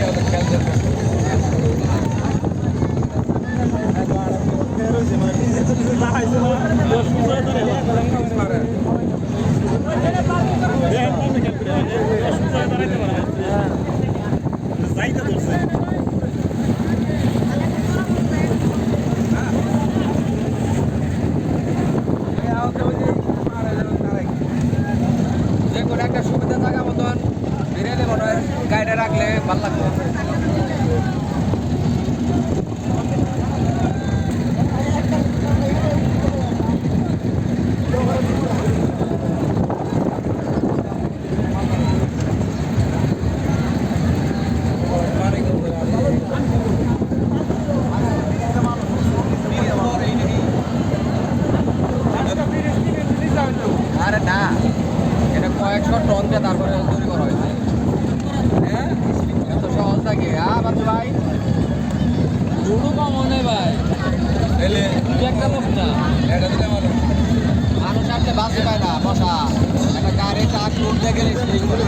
கிடைக்காது ভালো আরে না এটা কয়েকশো টন দিয়ে তারপরে দুটো কম মনে ভাই। এলে তুই একটা লোক না এটা দিলে ভালো। মানুষ আসলে বাসে পায় না বসা। একটা গাড়ি ট্রাক উঠতে গেলে করে